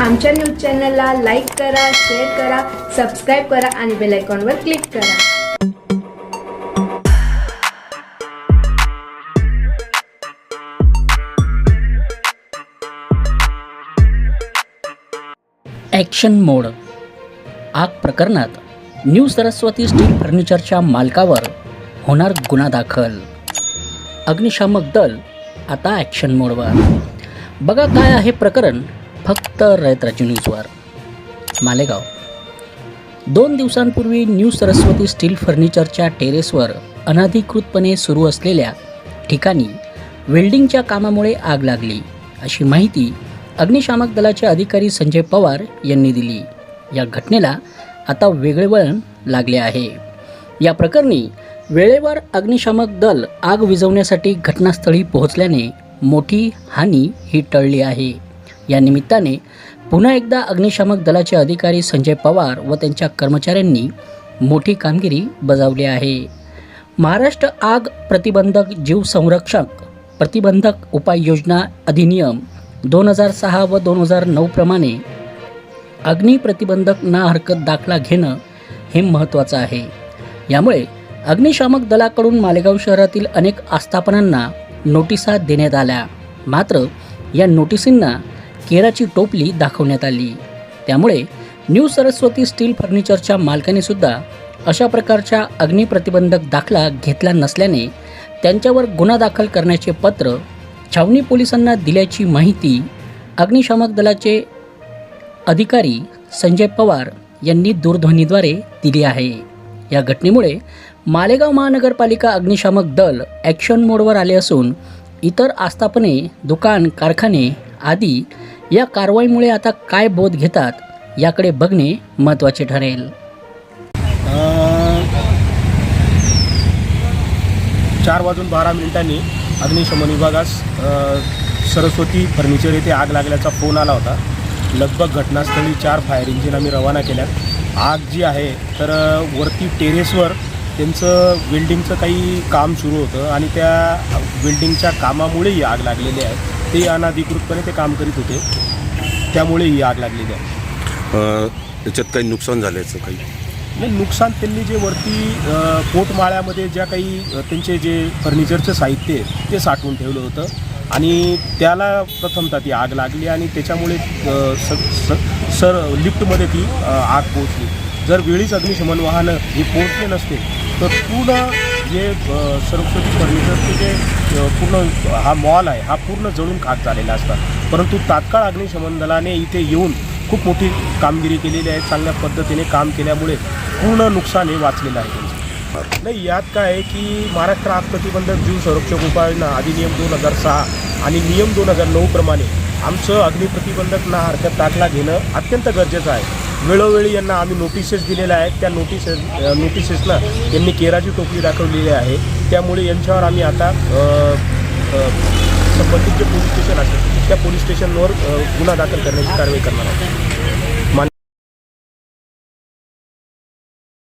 आमच्या न्यूज चॅनलला लाईक करा शेअर करा सबस्क्राईब करा आणि बेल आयकॉनवर क्लिक करा. ॲक्शन मोड आग प्रकरणात न्यू सरस्वती स्टील फर्निचरच्या मालकावर होणार गुन्हा दाखल. अग्निशामक दल आता ॲक्शन मोडवर बघा काय आहे प्रकरण. फक्त रयत न्यूजवर. मालेगाव. दोन दिवसांपूर्वी न्यू सरस्वती स्टील फर्निचरच्या टेरेसवर अनधिकृतपणे सुरू असलेल्या ठिकाणी वेल्डिंगच्या कामामुळे आग लागली अशी माहिती अग्निशामक दलाचे अधिकारी संजय पवार यांनी दिली. या घटनेला आता वेगळे वळण लागले आहे. या प्रकरणी वेळेवर अग्निशामक दल आग विझवण्यासाठी घटनास्थळी पोहोचल्याने मोठी हानी ही टळली आहे. या निमित्ताने पुन्हा एकदा अग्निशामक दलाचे अधिकारी संजय पवार व त्यांच्या कर्मचाऱ्यांनी मोठी कामगिरी बजावली आहे. महाराष्ट्र आग प्रतिबंधक जीव संरक्षक प्रतिबंधक उपाययोजना अधिनियम दोन हजार सहा व दोन हजार नऊप्रमाणे अग्निप्रतिबंधक प्रतिबंधक ना हरकत दाखला घेणं हे महत्त्वाचं आहे. यामुळे अग्निशामक दलाकडून मालेगाव शहरातील अनेक आस्थापनांना नोटिसा देण्यात आल्या. मात्र या नोटिसींना केराची टोपली दाखवण्यात आली. त्यामुळे न्यू सरस्वती स्टील फर्निचरच्या मालकानेसुद्धा अशा प्रकारच्या अग्निप्रतिबंधक दाखला घेतला नसल्याने त्यांच्यावर गुन्हा दाखल करण्याचे पत्र छावणी पोलिसांना दिल्याची माहिती अग्निशामक दलाचे अधिकारी संजय पवार यांनी दूरध्वनीद्वारे दिली आहे. या घटनेमुळे मालेगाव महानगरपालिका अग्निशामक दल ॲक्शन मोडवर आले असून इतर आस्थापने दुकान कारखाने आदी या कारवाईमुळे आता काय बोध घेतात याकडे बघणे महत्त्वाचे ठरेल. चार वाजून बारा मिनिटांनी अग्निशमन विभागास सरस्वती फर्निचर येथे आग लागल्याचा फोन आला होता. लगभग घटनास्थळी चार फायर इंजिन आम्ही रवाना केल्यात. आग जी आहे तर वरती टेरेसवर त्यांचं वेल्डिंगचं काही काम सुरू होतं आणि त्या वेल्डिंगच्या कामामुळे ही आग लागलेली आहे. ते अनधिकृतपणे ते काम करीत होते. त्यामुळे ही आग लागलेली आहे. अ, याच्यात काही नुकसान झाल्याचं काही? नाही नुकसान त्यांनी जे वरती अ, पोटमाळ्यामध्ये ज्या काही अ, त्यांचे जे फर्निचरचं साहित्य आहे ते साठवून ठेवलं होतं. आणि त्याला प्रथमतः ती आग लागली आणि त्याच्यामुळे अ, स स- सर लिफ्टमध्ये ती अ, आग पोहोचली. जर वेळीच अग्निशमन वाहनं हे पोहोचले नसते तर पूर्ण जे अ, सरस्वती फर्निचरचे जे पूर्ण हा मॉल आहे हा पूर्ण जळून खाक झालेला असतात परंतु तात्काळ अग्निशमन दलाने इथे येऊन खूप मोठी कामगिरी केलेली आहे चांगल्या पद्धतीने काम केल्यामुळे पूर्ण नुकसान हे वाचलेलं आहे त्यांचं. नाही यात काय आहे की महाराष्ट्र आग प्रतिबंधक जीव संरक्षक उपाययोजना अधिनियम दोन हजार सहा आणि नियम दोन हजार नऊ प्रमाणे आमचं अग्निप्रतिबंधक ना हरकत दाखला घेणं अत्यंत गरजेचं आहे. वेळोवेळी यांना आम्ही नोटिसेस दिलेल्या आहेत. त्या नोटिसेस नोटिसेसला यांनी केराची टोपली दाखवलेली आहे. त्यामुळे यांच्यावर आम्ही आता संबंधित जे पोलीस स्टेशन असेल त्या पोलीस स्टेशनवर गुन्हा दाखल करण्याची कारवाई करणार आहोत.